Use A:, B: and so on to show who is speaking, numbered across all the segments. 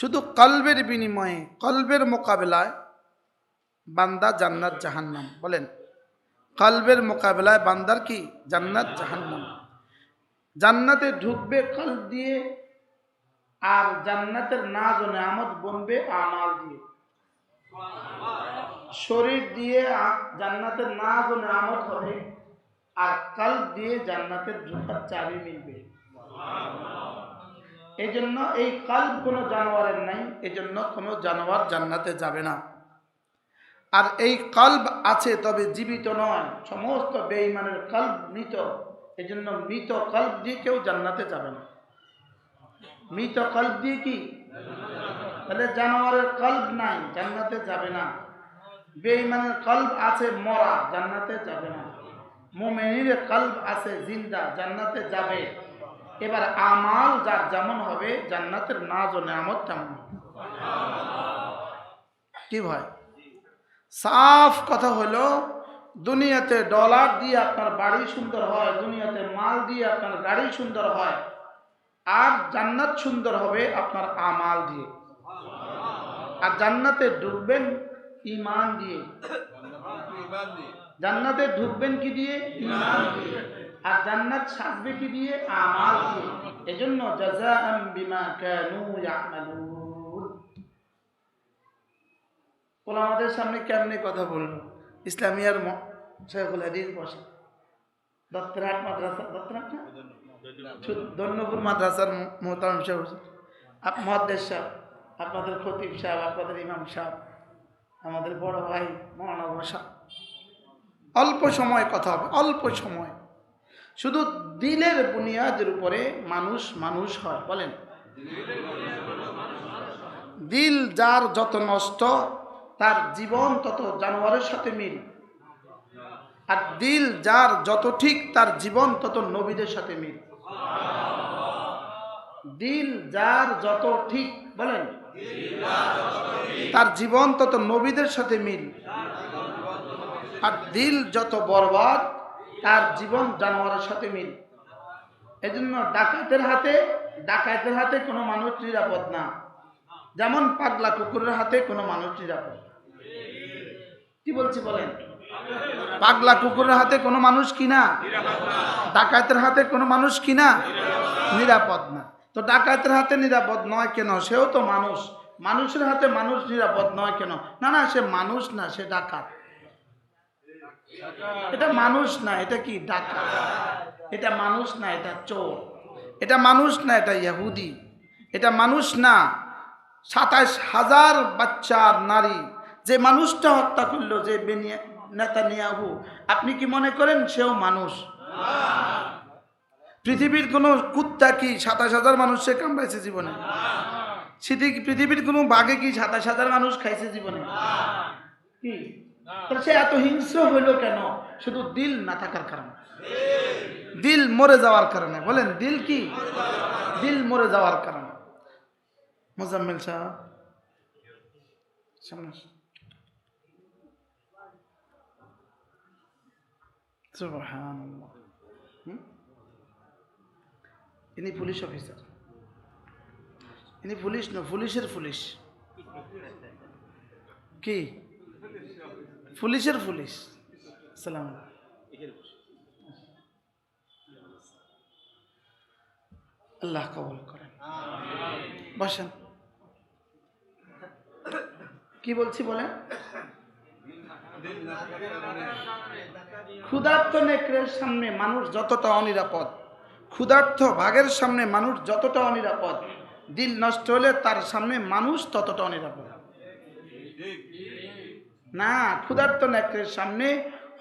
A: শুধু কলবের বিনিময়ে, কলবের মোকাবেলায় বান্দা জান্নাত জাহান্নাম। বলেন, কলবের মোকাবেলায় বান্দার কি? জান্নাত জাহান্নাম। জান্নাতে ঢুকবে কলব দিয়ে, আর জান্নাতের নাজ ও নেয়ামত বনবে আমাল দিয়ে। শরীর দিয়ে জান্নাতের নাজ ও নেয়ামত হবে, আর কলব দিয়ে জান্নাতের ঢোকার চাবি মিলবে। এই জন্য এই কল্ব কোনো জানোয়ারের নাই এই জন্য কোনো জানোয়ার জান্নাতে যাবে না। আর এই কল্ব আছে, তবে জীবিত নয়। সমস্ত বেঈমানের কল্ব মৃত এই জন্য মৃত কল্ব দিয়ে কেউ জান্নাতে যাবে না। মৃত কল্ব দিয়ে কি? তাহলে জানোয়ারের কল্ব নাই, জান্নাতে যাবে না। বেঈমানের কল্ব আছে, মরা, জান্নাতে যাবে না। মোমেনির কল্ব আছে, জিন্দা, জান্নাতে যাবে। এবার আমাল যার যেমন হবে জান্নাতের নাজ ও নেয়ামত তেমন। কি ভয় সাফ কথা হলো দুনিয়াতে ডলার দিয়ে আপনার বাড়ি সুন্দর হয় দুনিয়াতে মাল দিয়ে আপনার গাড়ি সুন্দর হয় আর জান্নাত সুন্দর হবে আপনার আমাল দিয়ে। আর জান্নাতে ঢুকবেন ইমান দিয়ে। জান্নাতে ঢুকবেন কি দিয়ে? ইমান দিয়ে। আর জান্নাত সাজবে কি দিয়ে? আমাল দিয়ে। এজন্য জাযাআম বিমা কানু ইয়ামালুন। ওলামাদের সামনে কেমনে কথা বলল? ইসলামিয়ার শেখুল হাদিস বসে। দত্তরাট মাদ্রাসা দত্তরহাট না? শু- মাদ্রাসার মোহতারাম সাহেব আপ মহাদ্দেশ সাহেব আপনাদের খতিব সাহেব আপনাদের ইমাম সাহেব আমাদের বড় ভাই মৌলানা বসা অল্প সময় কথা হবে অল্প সময়। শুধু দিলের বুনিয়াদের উপরে মানুষ মানুষ হয়, বলেন। দিল যার যত নষ্ট, তার জীবন তত জানোয়ারের সাথে মিল। আর দিল যার যত ঠিক, তার জীবন তত নবীদের সাথে মিল। দিল যার যত ঠিক, বলেন। তার জীবন তত নবীদের সাথে মিল। আর দিল যত বরবাদ তার জীবন জানোয়ারের সাথে মিল। এজন্য ডাকাতের হাতে ডাকাতের হাতে কোনো মানুষ নিরাপদ না। যেমন পাগলা কুকুরের হাতে কোনো মানুষ নিরাপদ। কি বলছি বলেন? পাগলা কুকুরের হাতে কোনো মানুষ কিনা ডাকাতের হাতে কোনো মানুষ কিনা নিরাপদ না। তো ডাকাতের হাতে নিরাপদ নয় কেন? সেও তো মানুষ। মানুষের হাতে মানুষ নিরাপদ নয় কেন? না না, সে মানুষ না, সে ডাকাত। এটা মানুষ না, এটা কি ডাকা এটা মানুষ না, এটা চোর। এটা মানুষ না, এটা ইয়াহুদি এটা মানুষ না সাতাশ হাজার বাচ্চার নারী। যে মানুষটা হত্যা করল, যে নেতা নিয়াহু আপনি কি মনে করেন সেও মানুষ? পৃথিবীর কোনো কুত্তা কি সাতাশ হাজার মানুষে কামড়াইছে জীবনে? পৃথিবীর কোনো বাঘে কি সাতাশ হাজার মানুষ খাইছে জীবনে? কি? সে এত হিংস্র হইল কেন শুধু দিল না থাকার কারণে দিল মরে যাওয়ার কারণে বলেন দিল কি দিল মরে যাওয়ার কারণে মোজাম্মেল সাহেব সামনে আসুন। সুবহানাল্লাহ। হুম? ইনি পুলিশ অফিসার ইনি পুলিশ না পুলিশের পুলিশ কি পুলিশের পুলিশ। সালাম আল্লাহ কবল করেন। বসেন। কি বলছি বলেন? ক্ষুধার্ত নেকড়ের সামনে মানুষ যতটা অনিরাপদ, ক্ষুধার্ত বাঘের সামনে মানুষ যতটা অনিরাপদ, দিল নষ্ট হলে তার সামনে মানুষ ততটা অনিরাপদ। না, ক্ষুধার্ত নেকড়ের সামনে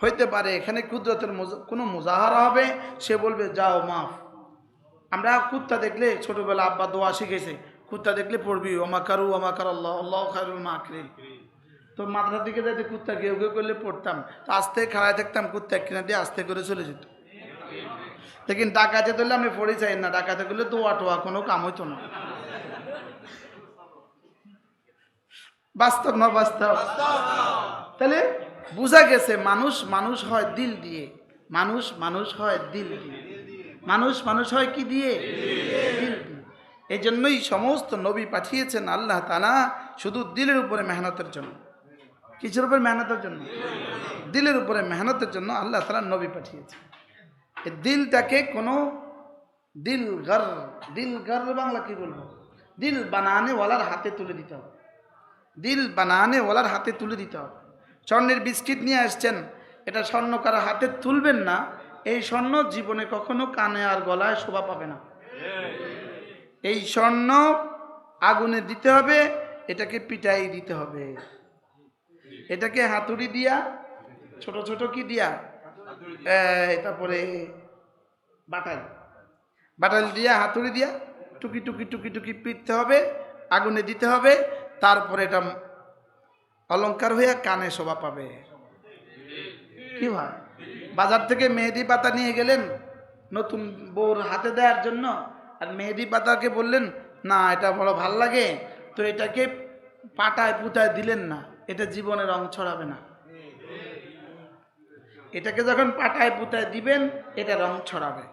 A: হইতে পারে। এখানে কুদরতের কোনো মুজাহারা হবে? সে বলবে, যাও, মাফ। আমরা কুত্তা দেখলে ছোটবেলা আব্বা দোয়া শিখেছে। কুত্তা দেখলে পড়বি ওমাকারু ওমাকার আল্লাহ আল্লাহ খায়রুল মাকরিন। তো মাথার দিকে যাতে কুত্তা কেউ কেউ করলে পড়তাম। তো আস্তে খাড়ায় থাকতাম, কুত্তা কিনা দিয়ে আস্তে করে চলে যেত। লেকিন ডাকাতে ধরলে আমি পড়ে চাই না, ডাকাতে করলে দোয়া টোয়া কোনো কাম হইতো না। বাস্তব না বাস্তব? তাহলে বোঝা গেছে, মানুষ মানুষ হয় দিল দিয়ে। মানুষ মানুষ হয় দিল দিয়ে। মানুষ মানুষ হয় কি দিয়ে? দিল দিয়ে। এই জন্যই সমস্ত নবী পাঠিয়েছেন আল্লাহ তালা শুধু দিলের উপরে মেহনতের জন্য। কিসের উপরে মেহনতের জন্য? দিলের উপরে মেহনতের জন্য আল্লাহ তালা নবী পাঠিয়েছেন। এই দিলটাকে কোনো দিল গর দিল গর বাংলা কি বলব? দিল বানানে ওয়ালার হাতে তুলে দিতে হবে। দিল বানানে ওয়ালার হাতে তুলে দিতে হবে। স্বর্ণের বিস্কিট নিয়ে আসছেন, এটা স্বর্ণ কারও হাতে তুলবেন না, এই স্বর্ণ জীবনে কখনো কানে আর গলায় শোভা পাবে না। এই স্বর্ণ আগুনে দিতে হবে, এটাকে পিটাই দিতে হবে। এটাকে হাতুড়ি দিয়া, ছোট ছোট কি দিয়া? তারপরে বাটাল। বাটাল দিয়া, হাতুড়ি দিয়া টুকি টুকি টুকি টুকি পিটতে হবে, আগুনে দিতে হবে তারপরে এটা অলংকার হইয়া কানে শোভা পাবে। কি ভাই বাজার থেকে মেহেদি পাতা নিয়ে গেলেন নতুন বউর হাতে দেওয়ার জন্য, আর মেহেদি পাতাকে বললেন, না, এটা বড় ভালো লাগে। তো এটাকে পাটায় পুতায় দিলেন না, এটা জীবনে রং ছড়াবে না। এটাকে যখন পাটায় পুতায় দিবেন, এটা রং ছড়াবে।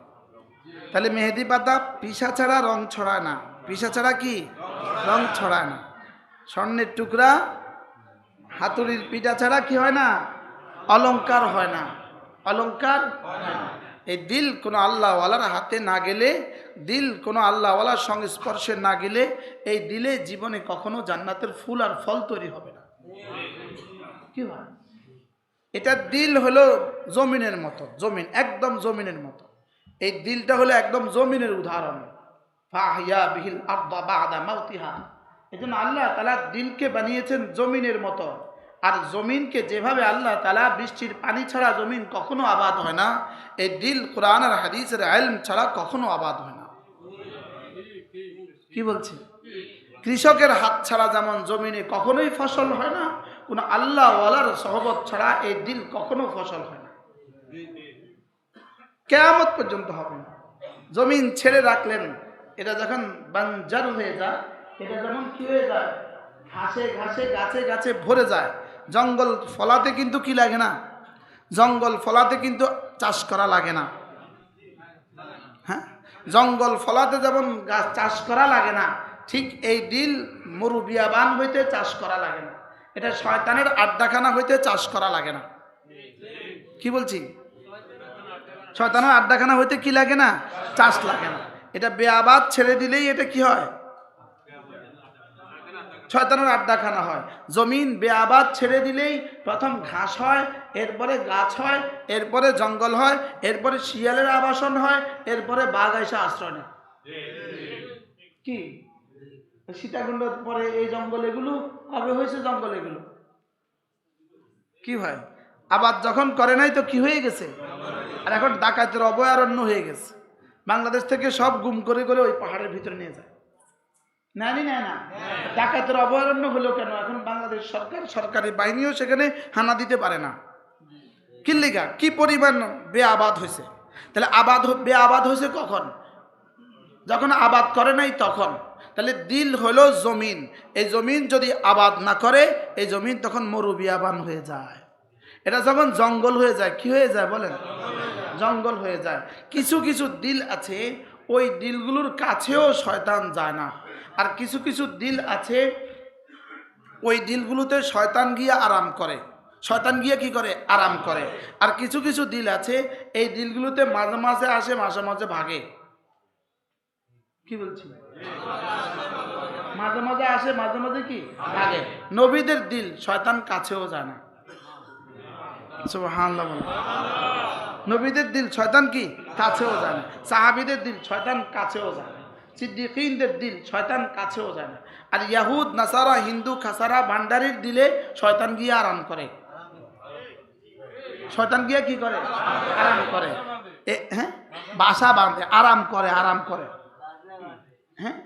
A: তাহলে মেহেদি পাতা পিসা ছাড়া রং ছড়ায় না। পিসা ছাড়া কি? রং ছড়ায় না। স্বর্ণের টুকরা, হাতুড়ির পিঠা ছাড়া কি হয় না? অলঙ্কার হয় না। অলংকার হয় এই দিল কোনো আল্লাহওয়ালার হাতে না গেলে, দিল কোনো আল্লাহওয়ালার সঙ্গে স্পর্শে না গেলে, এই দিলে জীবনে কখনো জান্নাতের ফুল আর ফল তৈরি হবে না। কি এটা দিল হলো জমিনের মতো, জমিন, একদম জমিনের মতো। এই দিলটা হলো একদম জমিনের উদাহরণ। ফাহিয়া বিহিল আব্বা বাদা মাউতিহা। এই জন্য আল্লাহ তালা দিলকে বানিয়েছেন জমিনের মতো। আর জমিনকে যেভাবে আল্লাহ তালা বৃষ্টির পানি ছাড়া জমিন কখনো আবাদ হয় না, এই দিল কোরআন আর হাদিসের আলম ছাড়া কখনো আবাদ হয় না। কি বলছি? কৃষকের হাত ছাড়া যেমন জমিনে কখনোই ফসল হয় না, কোনো আল্লাহ ওয়ালার সহবত ছাড়া এই দিল কখনো ফসল হয় না। কেয়ামত পর্যন্ত হবে জমিন ছেড়ে রাখলেন, এটা যখন বাঞ্জার হয়ে যায় এটা যখন কি হয়ে যায়? ঘাসে ঘাসে, গাছে গাছে ভরে যায়। জঙ্গল ফলাতে কিন্তু কি লাগে না? জঙ্গল ফলাতে কিন্তু চাষ করা লাগে না। হ্যাঁ? জঙ্গল ফলাতে যেমন গাছ চাষ করা লাগে না, ঠিক এই দিল মরুবিয়াবান হইতে চাষ করা লাগে না। এটা শয়তানের আড্ডাখানা হইতে চাষ করা লাগে না। কি বলছি? শয়তানের আড্ডাখানা হইতে কি লাগে না? চাষ লাগে না। এটা বেআবাদ ছেড়ে দিলেই এটা কি হয়? শয়তানের আড্ডাখানা হয়। জমিন বেআবাদ ছেড়ে দিলেই প্রথম ঘাস হয়, এরপরে গাছ হয়, এরপরে জঙ্গল হয়, এরপরে শিয়ালের আবাসন হয়, এরপরে বাঘ এসে আশ্রয় নেয়। কি? সীতাকুণ্ড পরে এই জঙ্গল এগুলো? কবে হয়েছে জঙ্গল এগুলো। কি হয়? আবার যখন করে নাই তো কি হয়ে গেছে? আর এখন ডাকাতের অভয়ারণ্য হয়ে গেছে। বাংলাদেশ থেকে সব গুম করে করে ওই পাহাড়ের ভিতরে নিয়ে যায়। না না। না ডাকাতের অভয়ারণ্য হলো কেন? এখন বাংলাদেশ সরকার সরকারি বাহিনীও সেখানে হানা দিতে পারে না। কিল্লিগা কি পরিমাণ বেআবাদ হয়েছে? তাহলে আবাদ হ- বেআবাদ হয়েছে কখন? যখন আবাদ করে নাই তখন। তাহলে দিল হলো জমিন। এই জমিন যদি আবাদ না করে এই জমিন তখন মরুবিয়াবান হয়ে যায়। এটা যখন জঙ্গল হয়ে যায় কি হয়ে যায় বলেন? জঙ্গল হয়ে যায়। কিছু কিছু দিল আছে। ওই দিলগুলোর কাছেও শয়তান যায় না। আর কিছু কিছু দিল আছে, ওই দিলগুলোতে শয়তান গিয়ে আরাম করে। শয়তান গিয়ে কি করে? আরাম করে। আর কিছু কিছু দিল আছে, এই দিলগুলোতে মাঝে মাঝে আসে, মাঝে মাঝে ভাগে। কি বলছি? মাঝে মাঝে আসে, মাঝে মাঝে কি? ভাগে। নবীদের দিল শয়তান কাছেও যায় না। নবীদের দিল শয়তান কি? কাছেও যায় না। সাহাবিদের দিল শয়তান কাছেও যায় সিদ্দিকিনদের দিল, শয়তান কাছেও যায় না। আর ইয়াহুদ, নাসারা, হিন্দু, খাসারা, ভান্ডারির দিলে শয়তান গিয়ে আরাম করে। শয়তান গিয়ে কি করে? আরাম করে। হ্যাঁ? বাসা বাঁধে, আরাম করে আরাম করে। হ্যাঁ।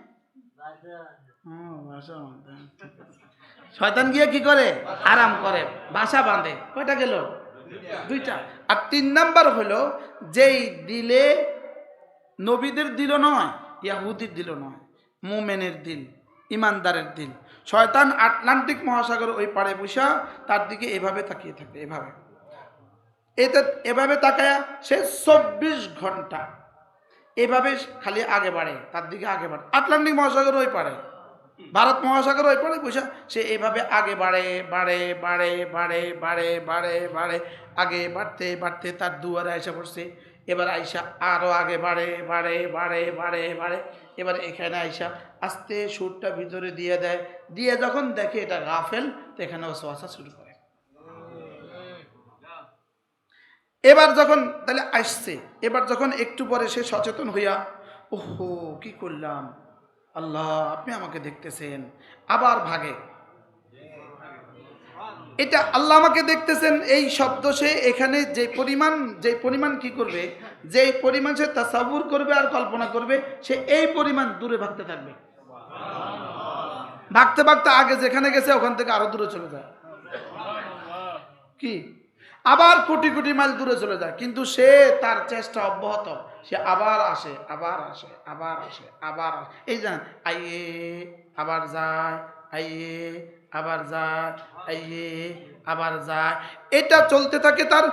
A: শয়তান গিয়ে কি করে? আরাম করে, বাসা বাঁধে। কয়টা গেল? দুইটা। আর তিন নাম্বার হলো, যেই দিলে নবীদের দিল নয় ইয়াহুদির দিল নয় মোমেনের দিল ইমানদারের দিল শয়তান আটলান্টিক মহাসাগর ওই পাড়ে বসা তার দিকে এভাবে তাকিয়ে থাকে, এভাবে। এতে এভাবে তাকায় সে চব্বিশ ঘণ্টা এভাবে খালি আগে বাড়ে, তার দিকে আগে বাড়ে। আটলান্টিক মহাসাগর ওই পারে ভারত মহাসাগর ওই পারে বুঝা সে এভাবে আগে বাড়ে বাড়ে বাড়ে বাড়ে বাড়ে বাড়ে বাড়ে আগে বাড়তে বাড়তে তার দুয়ারে আইসা পড়ছে। এবার আইসা আরও আগে বাড়ে বাড়ে বাড়ে বাড়ে বাড়ে। এবার এখানে আইসা আস্তে সুরটা ভিতরে দিয়ে দেয়। দিয়ে যখন দেখে এটা গাফেল, তো এখানে ওসওয়াসা শুরু করে। এবার যখন তাহলে আসছে, এবার যখন একটু পরে সে সচেতন হইয়া, ওহো, কি করলাম? আল্লাহ, আপনি আমাকে দেখতেছেন। আবার ভাগে এটা আল্লাহ আমাকে দেখতেছেন, এই শব্দ সে এখানে যে পরিমাণ যে পরিমাণ কি করবে? যে পরিমাণ সে তাসাবুর করবে আর কল্পনা করবে, সে এই পরিমাণ দূরে ভাগতে থাকবে। ভাগতে ভাগতে আগে যেখানে গেছে ওখান থেকে আরও দূরে চলে যায়। কি? আবার কোটি কোটি মাইল দূরে চলে যায়, কিন্তু সে তার চেষ্টা অব্যাহত। সে আবার আসে আবার আসে আবার আসে আবার আসে। এই জান, আইয়ে আবার যায়, আইয়ে, আবার যায়, আইয়ে, আবার যায়। এটা চলতে থাকে তার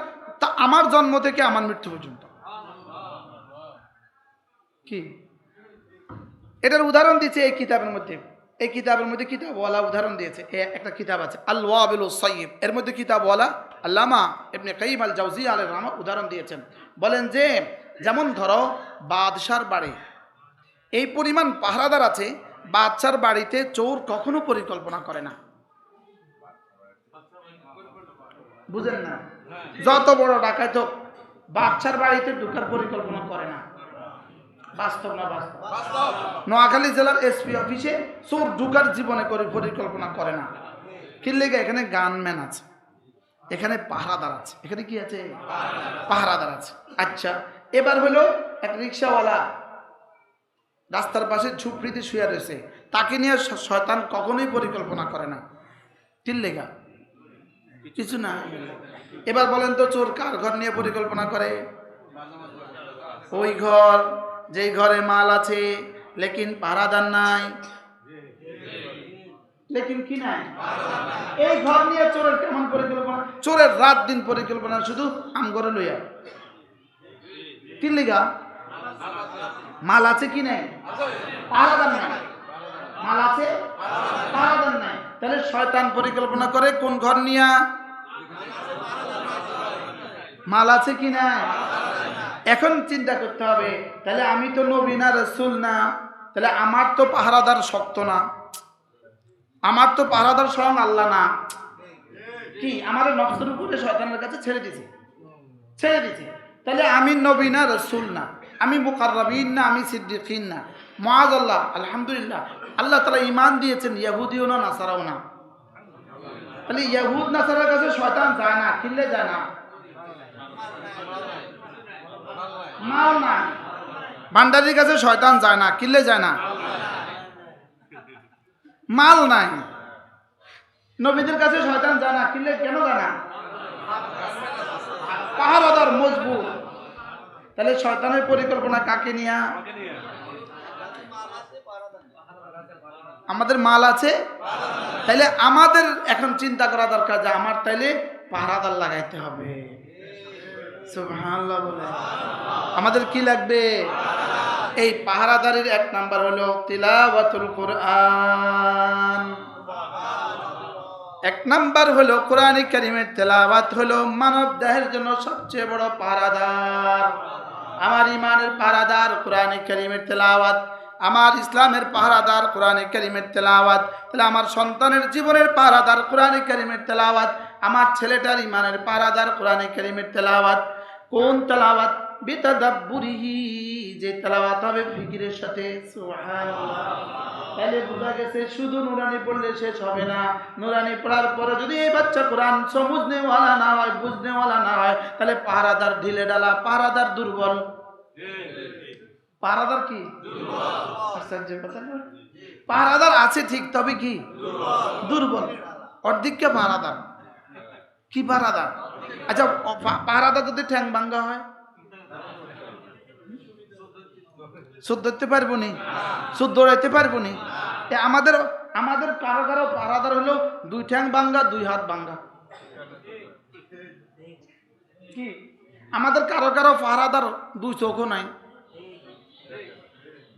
A: আমার জন্ম থেকে আমার মৃত্যু পর্যন্ত। কি? এটার উদাহরণ দিচ্ছে এই কিতাবের মধ্যে। এই কিতাবের মধ্যে কিতাবওয়ালা উদাহরণ দিয়েছে। একটা কিতাব আছে আল্লাবিল সৈয়ব এর মধ্যে কিতাবওয়ালা আল্লামা এমনি কাইম আল জাউজি আল রহমা উদাহরণ দিয়েছেন। বলেন যে, যেমন ধরো, বাদশার বাড়ি, এই পরিমাণ পাহারাদার আছে বাদশার বাড়িতে চোর কখনো পরিকল্পনা করে না। বুঝেন না? যত বড় ডাকাত তো বাচ্চার বাড়িতে ঢুকার পরিকল্পনা করে না। নোয়াখালী জেলার এসপি অফিসে চোর ঢুকার জীবনে করে পরিকল্পনা করে না। কি লেগে এখানে গানম্যান আছে। এখানে পাহারাদার আছে। এখানে কি আছে? পাহারাদার আছে। আচ্ছা এবার হলো এক রিক্সাওয়ালা রাস্তার পাশে ঝুপড়িতে শুয়ে রয়েছে। তাকে নিয়ে শয়তান কখনোই পরিকল্পনা করে না। কি লেগা। কিছু না। এবার বলেন তো, চোর কার ঘর নিয়ে পরিকল্পনা করে? ওই ঘর, যেই ঘরে মাল আছে, লেকিন পাহারাদার নাই। লেকিন কি নাই? এই ঘর নিয়ে চোরের কেমন পরিকল্পনা? চোরের রাত দিন পরিকল্পনা শুধু আম করে লইয়া। কি লিগা। মাল আছে কি নাই? পাহারাদার নাই। মাল আছে? নাই। তাহলে শয়তান পরিকল্পনা করে কোন ঘর নিয়া? মাল আছে কি না এখন চিন্তা করতে হবে, তাহলে আমি তো নবী না রসুল না, তাহলে আমার তো পাহারাদার শক্ত না। আমার তো পাহারাদার স্বয়ং আল্লাহ না। কি আমার নকশের উপরে শয়তানের কাছে ছেড়ে দিছে? ছেড়ে দিছে। তাহলে আমি নবী না রসুল না। আমি মুকাররাবিন না, আমি সিদ্দিকিন না। মহাজ আল্লাহ, আলহামদুলিল্লাহ। আল্লাহ তালা ইমান দিয়েছেন, ইয়াহুদিও না, নাসারাও না। তাহলে ইয়াহুদ, নাসারার কাছে শয়তান যায় না কিনলে যায় না। মাল ভান্ডারির কাছে শয়তান যায় না কিনলে যায় না। মাল নাই। নবীদের কাছে শয়তান যায় না কিনলে কেন যায় না? মজবুত। তাহলে শয়তানের পরিকল্পনা কাকে নিয়া? আমাদের মাল আছে? তাইলে আমাদের এখন চিন্তা করা দরকার যে আমার তাইলে পাহারাদার লাগাইতে হবে। আমাদের কি লাগবে? এই পাহারাদারের এক নাম্বার হলো তিলাওয়াতুল কোরআন। এক নাম্বার হলো কোরআন কারিমের তেলাওয়াত হলো মানব দেহের জন্য সবচেয়ে বড় পাহারাদার আমার ইমানের পাহারাদার কোরআন কারিমের তেলাওয়াত, আমার ইসলামের পাহারাদার কোরআন কারিমের তেলাওয়াত, তাহলে আমার সন্তানের জীবনের পাহারাদার কোরআন কারিমের তেলাওয়াত, আমার ছেলেটার ইমানের পাহারাদার কোরআন কারিমের তেলাওয়াত। কোন তেলাওয়াত? বিতাদাব্বুরিহি, যে তেলাওয়াত হবে ফিকিরের সাথে। তাহলে বোঝা গেছে শুধু নুরানি পড়লে শেষ হবে না। নুরানি পড়ার পরে যদি এই বাচ্চা কোরআন সমুজনেওয়ালা না হয়, বুঝনেওয়ালা না হয়, তাহলে পাহারাদার ঢিলে ডালা পাহারাদার দুর্বল। পাহারাদার কি? পাহারাদার আছে ঠিক, তবে কি? দুর্বল। অর্ধেককে পাহারাদার। কি পাহারাদার? আচ্ছা পাহারাদার যদি ঠ্যাং ভাঙ্গা হয়? সুদ ধরতে পারব নি? সুদ দৌড়াইতে পারব নি? আমাদের আমাদের কারও কারও পাহারাদার হলো দুই ঠ্যাং ভাঙ্গা, দুই হাত ভাঙ্গা। আমাদের কারও কারও পাহারাদার দুই চোখও নাই।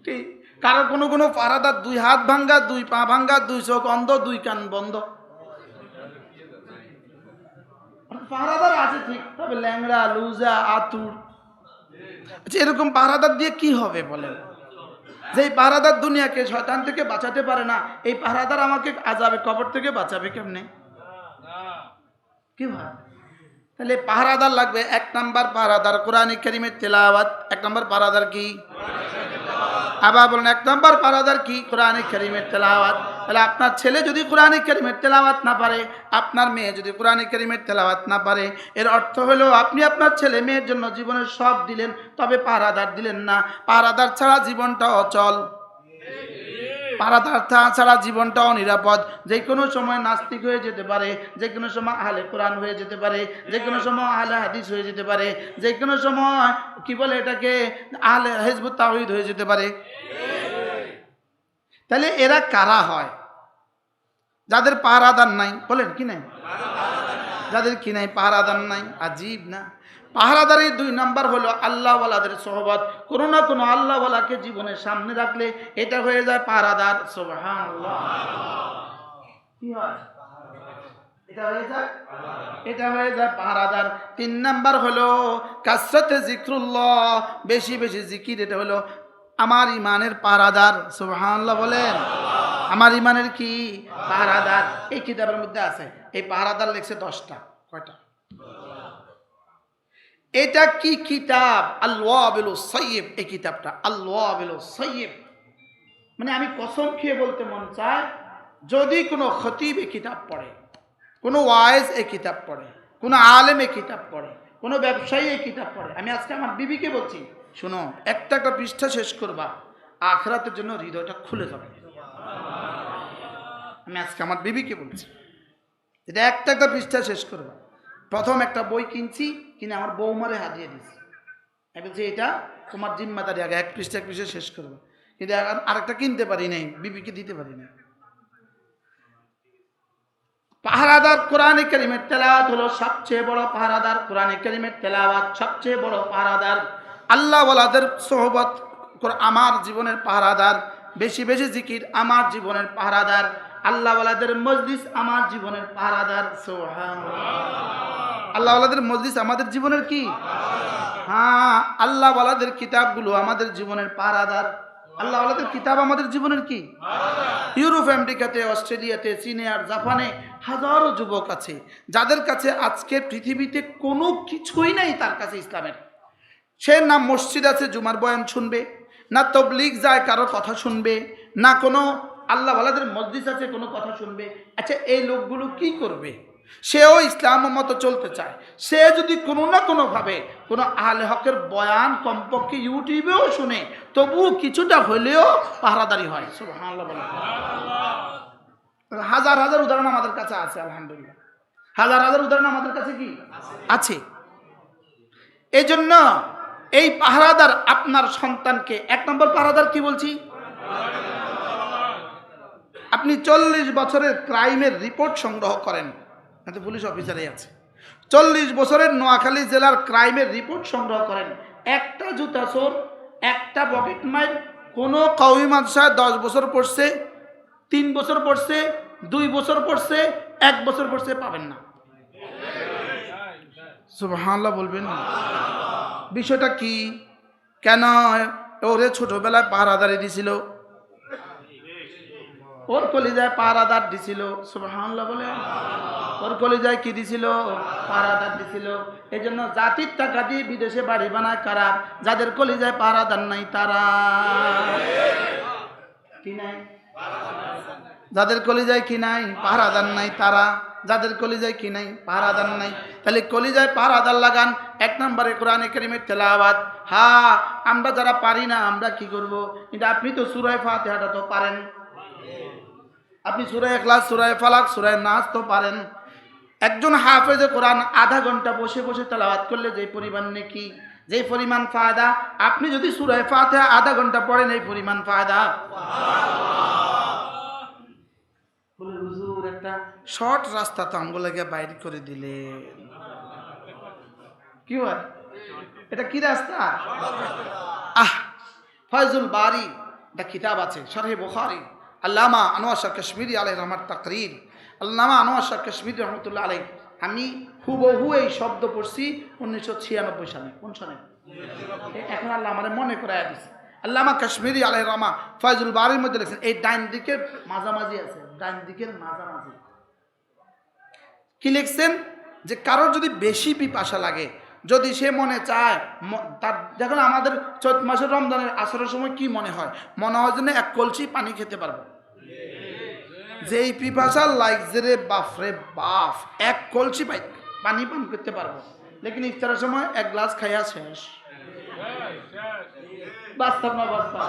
A: ঠিক কারও কোনো কোনো পাহারাদার দুই হাত ভাঙ্গা, দুই পা ভাঙ্গা, দুই চোখ অন্ধ, দুই কান বন্ধ। পাহারাদার আছে ঠিক, তবে ল্যাংড়া, লুজা, আতুর আচ্ছা এরকম পাহারাদার দিয়ে কি হবে বলেন? যে এই পাহারাদার দুনিয়াকে শয়তান থেকে বাঁচাতে পারে না, এই পাহারাদার আমাকে আজাবে কবর থেকে বাঁচাবে কেমনে? কি ভাব তাহলে পাহারাদার লাগবে, এক নাম্বার পাহারাদার কোরআন করিমের তেলাওয়াত, এক নাম্বার পাহারাদার কি? আবার বলেন, এক নম্বর পারাদার কি? কোরআনে করিমের তেলাওয়াত। তাহলে আপনার ছেলে যদি কোরআনে করিমের তেলাওয়াত না পারে, আপনার মেয়ে যদি কোরআনে করিমের তেলাওয়াত না পারে, এর অর্থ হলো আপনি আপনার ছেলে মেয়ের জন্য জীবনের সব দিলেন, তবে পাহারাদার দিলেন না। পাহারাদার ছাড়া জীবনটা অচল। পারাদার ছাড়া জীবনটাও নিরাপদ। যে কোনো সময় নাস্তিক হয়ে যেতে পারে, যে কোনো সময় আহলে কোরআন হয়ে যেতে পারে, যে কোনো সময় আহলে হাদিস হয়ে যেতে পারে, যে কোনো সময়, কি বলে এটাকে, আহলে হেজবুত তাহিদ হয়ে যেতে পারে। তাহলে এরা কারা হয়? যাদের পাহারাদার নাই, বলেন কি নাই? যাদের কি নাই, পাহারাদার নাই, আজীব না? পাহারাদারের দুই নাম্বার হলো আল্লাহওয়ালাদের সোহবত। কোনো না কোনো আল্লাহওয়ালাকে জীবনের সামনে রাখলে এটা হয়ে যায় পাহারাদার। হয়? এটা হয়ে যায়? এটা হয়ে যায় তিন এটা হলো আমার ইমানের পাহারাদার। সুবহানাল্লাহ বলেন। আমার ইমানের কি? পাহারাদার। এই কিতাবের মধ্যে আছে। এই পাহারাদার লেখছে দশটা। কয়টা? এটা কি কিতাব? আল্লাহ সৈয়ব এই কিতাবটা। আল্লাহ সৈয়ব মানে আমি কসম খেয়ে বলতে মন চায়, যদি কোনো খতিব এই কিতাব পড়ে, কোনো ওয়াইজ এই কিতাব পড়ে, কোনো আলেম এই কিতাব পড়ে, কোনো ব্যবসায়ী এই কিতাব পড়ে, আমি আজকে আমার বিবিকে বলছি, শোনো, একটা একটা পৃষ্ঠা শেষ করবা, আখরাতের জন্য হৃদয়টা খুলে যাবে। আমি আজকে আমার বিবিকে বলছি, এটা একটা একটা পৃষ্ঠা শেষ করবা। প্রথম একটা বই কিনছি, কিনে আমার বৌমারে হারিয়ে দিছি আমি বলছি, এটা তোমার জিম্মাদারি, আগে এক পৃষ্ঠা এক পৃষ্ঠা শেষ করব কিন্তু আর- আরেকটা কিনতে পারি নাই, বিবিকে দিতে পারি না পাহারাদার কোরআন করিমের তেলাওয়াত হলো সবচেয়ে বড় পাহারাদার, কোরআনে করিমের তেলাওয়াত সবচেয়ে বড় পাহারাদার। আল্লাহ ওয়ালাদের সোহবত আমার জীবনের পাহারাদার, বেশি বেশি জিকির আমার জীবনের পাহারাদার। আল্লাহ ওয়ালাদের মজলিস আমার জীবনের পাহারাদার, সুবহানাল্লাহ। আল্লাহ ওয়ালাদের মজলিস আমাদের জীবনের কি? হ্যাঁ আল্লাহ কিতাবগুলো আমাদের জীবনের পাহারাদার আল্লাহ ওয়ালাদের কিতাব আমাদের জীবনের কি? ইউরোপ, আমেরিকাতে, অস্ট্রেলিয়াতে, চীনে আর জাপানে হাজারো যুবক আছে, যাদের কাছে আজকে পৃথিবীতে কোনো কিছুই নাই তার কাছে ইসলামের। সে না মসজিদ আছে, জুমার বয়ান শুনবে, না তবলিগ যায়, কারও কথা শুনবে, না কোনো আল্লাহ মসজিদ আছে, কোনো কথা শুনবে। আচ্ছা এই লোকগুলো কি করবে? সেও ইসলাম মতো চলতে চায়। সে যদি কোনো না কোনোভাবে কোনো আহলে হকের বয়ান কমপক্ষে ইউটিউবেও শুনে তবুও কিছুটা হলেও পাহারাদারি হয়। হাজার হাজার উদাহরণ আমাদের কাছে আছে, আলহামদুলিল্লাহ। হাজার হাজার উদাহরণ আমাদের কাছে কি? আছে। এই জন্য এই পাহারাদার আপনার সন্তানকে, এক নম্বর পাহারাদার কি বলছি? আপনি চল্লিশ বছরের ক্রাইমের রিপোর্ট সংগ্রহ করেন। তো পুলিশ অফিসারই আছে। চল্লিশ বছরের নোয়াখালী জেলার ক্রাইমের রিপোর্ট সংগ্রহ করেন। একটা জুতা চোর, একটা পকেট মাইল, কোনো কৌমি মাদ্রাসায় দশ বছর পড়ছে, তিন বছর পড়ছে, দুই বছর পড়ছে, এক বছর পড়ছে, পাবেন না। সুবহানাল্লাহ বলবেন না। বিষয়টা কি? কেন ওরে ছোটবেলায় পাহারাদারি দিছিল? ওর কলিজায় পাহারাদার দিছিল, সুবহানাল্লাহ বলে। ওর কলিজায় কি দিছিল? পাহারাদার দিছিল। এই জন্য জাতির টাকা দিয়ে বিদেশে বাড়ি বানায় কারা? যাদের কলিজায় পাহারাদার নাই তারা। কি নাই? যাদের কলিজায় কি নাই? পাহারাদার নাই তারা। যাদের কলিজায় কি নাই? পাহারাদার নাই। তাহলে কলিজায় পাহারাদার লাগান, এক নম্বরে কোরআনে করিমের তেলাওয়াত। হ্যাঁ আমরা যারা পারি না, আমরা কি করব? কিন্তু আপনি তো সুরায় ফাতেহাটা তো পারেন। আপনি সুরায় এখলাস সুরায় ফালাক সুরায় নাচ তো পারেন। একজন হাফেজে কোরআন আধা ঘণ্টা বসে বসে তেলাওয়াত করলে যে পরিমাণ নেকি, যে পরিমাণ ফায়দা, আপনি যদি সুরায় ফাতেহা আধা ঘণ্টা পড়েন, এই পরিমাণ ফায়দা। একটা শর্ট রাস্তা তো আমগুলোকে বাইর করে দিলেন। কি হয়? এটা কি রাস্তা? আহ, ফয়জুল বারি, একটা কিতাব আছে, শরহে বুখারি। আল্লামা আনোয়ার শাহ কাশ্মীরি আলাই রহমার তাকরির। আল্লামা আনোয়ার শাহ কাশ্মীরি রহমতুল্লাহ আলাই আমি হুবহু এই শব্দ পড়ছি উনিশশো ছিয়ানব্বই সালে। কোন সালে? এখন আল্লাহ আমার মনে করাই দিছে। আল্লামা কাশ্মীরি আলাই রহমা ফয়জুল বাড়ির মধ্যে লিখছেন, এই ডাইন দিকের মাঝামাঝি আছে, ডাইন দিকের মাঝামাঝি। কি লিখছেন? যে কারোর যদি বেশি পিপাসা লাগে যদি সে মনে চায় তার, দেখুন আমাদের চৈত মাসের রমজানের আসরের সময় কি মনে হয়? মনে হয় যেন এক কলসি পানি খেতে পারব। যেই পিপাসা লাগছে রে বাপ রে বাপ, এক কলসি পানি পান করতে পারব। লেকিন ইফতারের সময় এক গ্লাস খাইয়া শেষ। বাস্তব না বাস্তব?